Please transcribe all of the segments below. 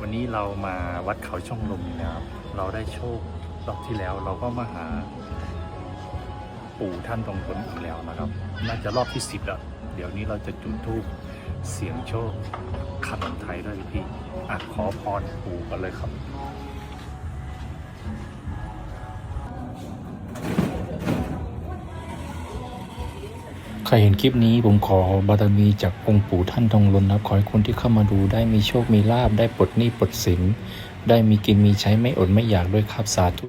วันนี้เรามาวัดเขาช่องลมนะครับ เราได้โชครอบที่แล้วเราก็มาหา ปู่ท่านตรงคนอีกแล้วนะครับ น่าจะรอบที่สิบแล้วเดี๋ยวนี้เราจะจุดธูปเสียงโชคขันไทยด้วยพี่อะขอพรปู่กันเลยครับ ใครเห็นคลิปนี้ผมขอบารมีจากองค์ปู่ท่านทองลนนะขอให้คนที่เข้ามาดูได้มีโชคมีลาบได้ปลดหนี้ปลดสิน ได้มีกินมีใช้ไม่อดไม่อยากด้วยครับสาธุ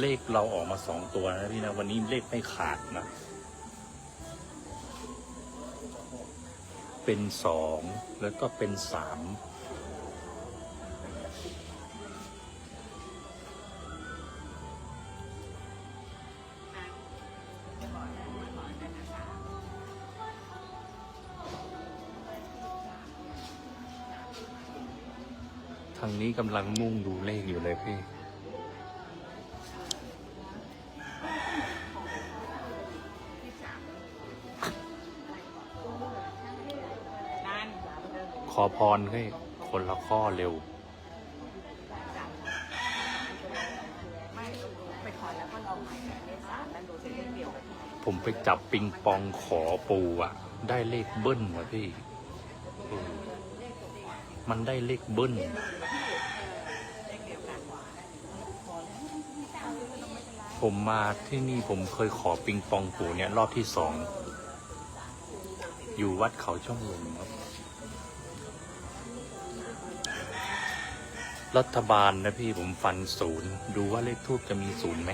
เลขเราออกมาสองตัวนะพี่นะวันนี้เลขไม่ขาดนะ เป็นสองแล้วก็เป็นสามางนี้กำลังมุ่งดูเลขอยู่เลยพี่ ขอพรให้คนละข้อเร็ว ผมไปจับปิงปองขอปูอะได้เลขเบิ้ลวะพี่ มันได้เลขเบิ้ล ผมมาที่นี่ผมเคยขอปิงปองปู่เนี่ย รอบที่สอง อยู่วัดเขาช่องลมครับ รัฐบาลนะพี่ผมฟันศูนย์ ดูว่าเลขทูบจะมีศูนย์ไหม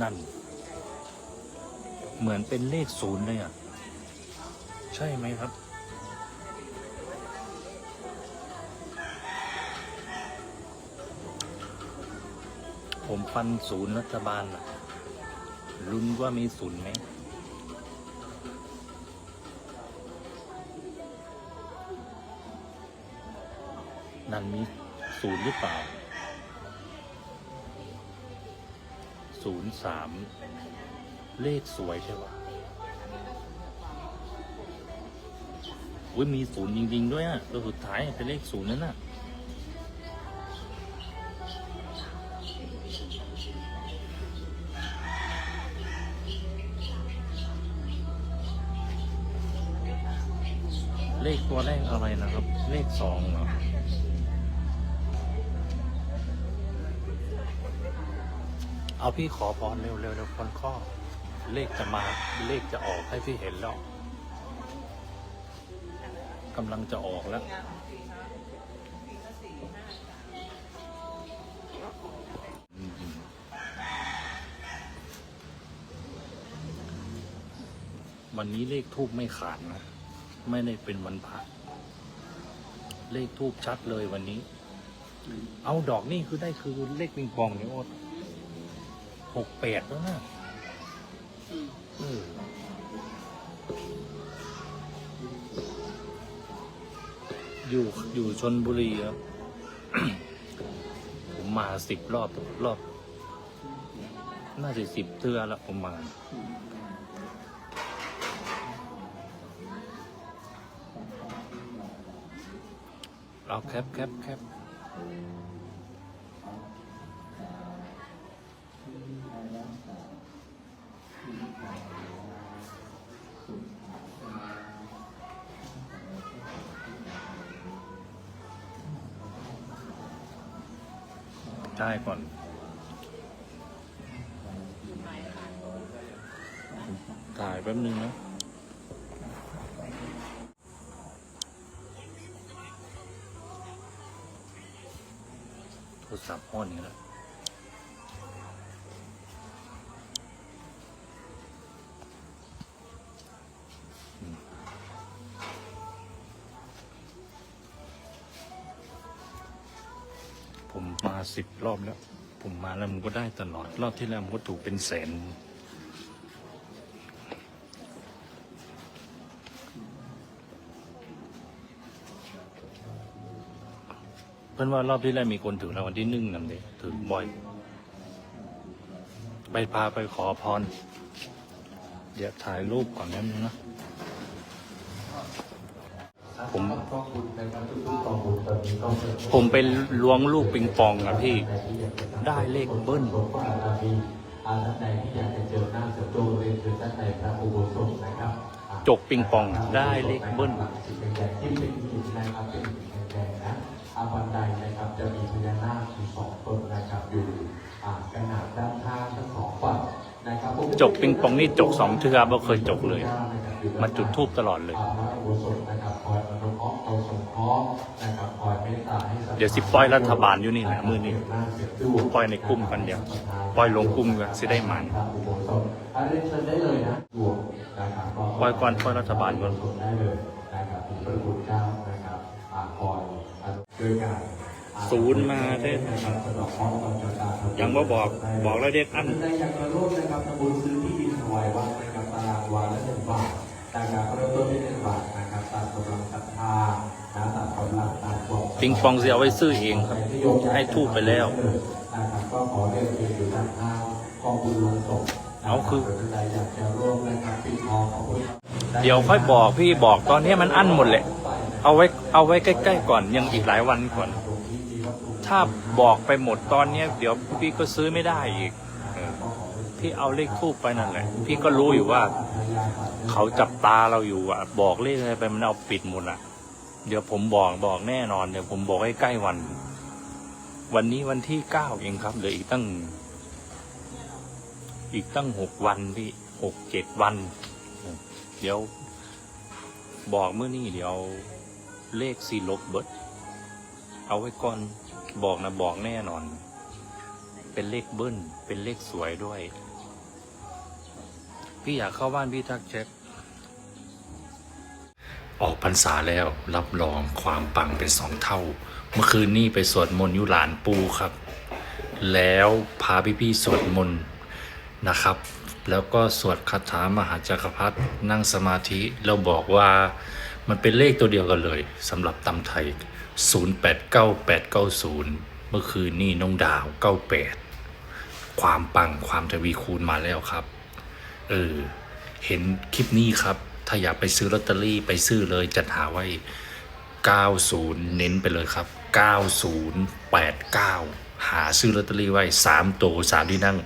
นั่น เหมือนเป็นเลขศูนย์เลยอะ ใช่ไหมครับ ผมฟันศูนย์รัฐบาลอะลุ้นว่ามีศูนย์ไหมนั่นมีศูนย์หรือเปล่าศูนย์สามเลขสวยใช่ปะ อุ้ยมีศูนย์จริง ๆ ด้วยอะตัวสุดท้ายเป็นเลขศูนย์นั่นน่ะเลขตัวแรกอะไรนะครับ เลขสองเหรอเอาพี่ขอพรเร็วๆเร็วคนข้อ เลขจะมาเลขจะออกให้พี่เห็นแล้ว กำลังจะออกแล้ว วันนี้เลขทูบไม่ขาดนะ ไม่ได้เป็นวันพระเลขทูบชัดเลยวันนี้ เอาดอกนี่คือได้คือเลขปิงปองเนี่ยโอ๊ตหกแปดแล้วนะเออ อยู่อยู่ชนบุรีครับ ผมมาสิบรอบรอบ น่าจะสิบเทือแล้วผมมาเอาแคปแคปแคป ได้ก่อน ถ่ายแป๊บนึงนะโทรศัพท์ห้อนนี้แล้ว ผมมาสิบรอบแล้ว ผมมาแล้วมันก็ได้ตลอด รอบที่แล้วมันก็ถูกเป็นแสน เพื่อนว่ารอบที่แล้วมีคนถือรางวัลที่หนึ่งนั่นเองถือบ่อย ไปพาไปขอพร เดี๋ยวถ่ายรูปก่อนนิดนึงนะผม ผมไปล้วงลูกปิงปองอะพี่ ได้เลขเบิ้ลจกปิงปองได้เลขเบิ้ลอาบันไดนะครับจะมีพญานาคอยู่สองตนนะครับอยู่อ่ากระหนาบด้านข้างทั้งสองฝั่งนะครับจกปิงปองนี่จกสองเทือบ่เคยจกเลย มาจุดทูบตลอดเลยพระอุโบสถนะครับคอยอนุเคราะห์คอยสงเคราะห์นะครับคอยเมตตาให้ศรัทธาเดี๋ยวสิปล่อยรัฐบาลอยู่นี่แหละมือนี้ปล่อยในกลุ่มกันเดียวปล่อยลงกลุ่มกันสิได้หมันพระอุโบสถอันนี้เชิญได้เลยนะรวมนะครับปล่อยก่อนปล่อยรัฐบาลก่อนได้เลยนะครับมีพระคุณเจ้านะครับอ่าคอยอนุด้วยกันอ่าศูนย์มาเด้นะครับสำหรับของเราจะตามยังว่าบอกบอกแล้วเด็กอันในอยากจะร่วมนะครับทำบุญซื้อที่ดินถวายวัด ปิงปองเสียเอาไว้ซื้อเองครับ ให้ทูบไปแล้ว เอาคือ เดี๋ยวค่อยบอกพี่บอกตอนนี้มันอั้นหมดแหละ เอาไว้เอาไว้ใกล้ๆก่อนยังอีกหลายวันก่อน ถ้าบอกไปหมดตอนนี้เดี๋ยวพี่ก็ซื้อไม่ได้อีกพี่เอาเลขทูบไปนั่นแหละ พี่ก็รู้อยู่ว่า เขาจับตาเราอยู่อะ บอกเลขอะไรไปมันเอาปิดหมดอะ เดี๋ยวผมบอกบอกแน่นอนเดี๋ยวผมบอกให้ใกล้วัน วันนี้วันที่เก้าเองครับเหลืออีกตั้ง อีกตั้งหกวันพี่หกเจ็ดวัน เดี๋ยว บอกเมื่อนี่เดี๋ยวเลขสี่ลบเบิดเอาไว้ก่อนบอกนะบอกแน่นอน เป็นเลขเบิ้ลเป็นเลขสวยด้วย พี่อยากเข้าบ้านพี่ทักเช็ค ออกพรรษาแล้วรับรองความปังเป็นสองเท่า เมื่อคืนนี้ไปสวดมนต์อยุหลานปูครับ แล้วพาพี่ๆสวดมนต์นะครับ แล้วก็สวดคาถามหาจักรพรรดินั่งสมาธิเราบอกว่ามันเป็นเลขตัวเดียวกันเลยสำหรับตำไทย 089890 เมื่อคืนนี้น้องดาว 98 ความปังความทวีคูณมาแล้วครับ เออ เห็นคลิปนี้ครับ ถ้าอยากไปซื้อลอตเตอรี่ไปซื้อเลยจัดหาไว้ 90 เน้นไปเลยครับ 9089 หาซื้อลอตเตอรี่ไว้ 3 ตัว 3 ที่นั่ง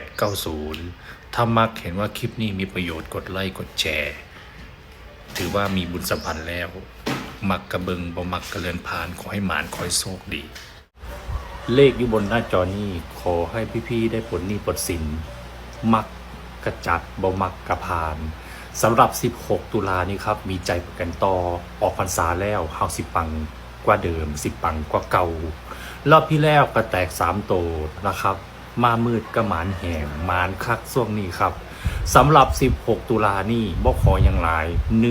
089890 ถ้ามักเห็นว่าคลิปนี้มีประโยชน์กดไลค์กดแชร์ ถือว่ามีบุญสัมพันธ์แล้ว มักกระเบิงบ่มักกระเลือนพานขอให้หมานขอให้โชคดี เลขอยู่บนหน้าจอนี้ขอให้พี่ๆได้ผลนี้ปลดสิน มัก กระจัดบ่มักกระพานสำหรับ 16 ตุลานี้ครับ มีใจประกันต่อออกพรรษาแล้วเฮาสิปังกว่าเดิม สิปังกว่าเก่ารอบที่แล้วก็แตก 3 โตนะครับ มามืดก็หมานแหงหมานคักช่วงนี้ครับสำหรับ 16 ตุลานี่บ่ขออย่างไร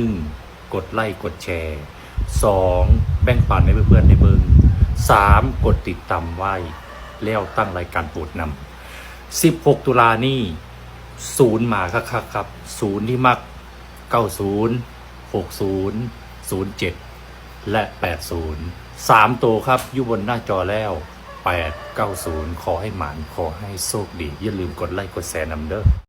1กดไลค์กดแชร์ 2 แบ่งปันให้เพื่อนๆในเบิงสามกดติดตามไว้ แล้วตั้งรายการโปรดนำสิบหกตุลานี่ ศูนย์มาครับครับครับศูนย์ที่มักเก้าศูนย์หกศูนย์ศูนย์เจ็ดและแปดศูนย์สามตัวครับอยู่บนหน้าจอแล้วแปดเก้าศูนย์ขอให้หมานขอให้โชคดี อย่าลืมกดไลค์กดแชร์นำเด้อ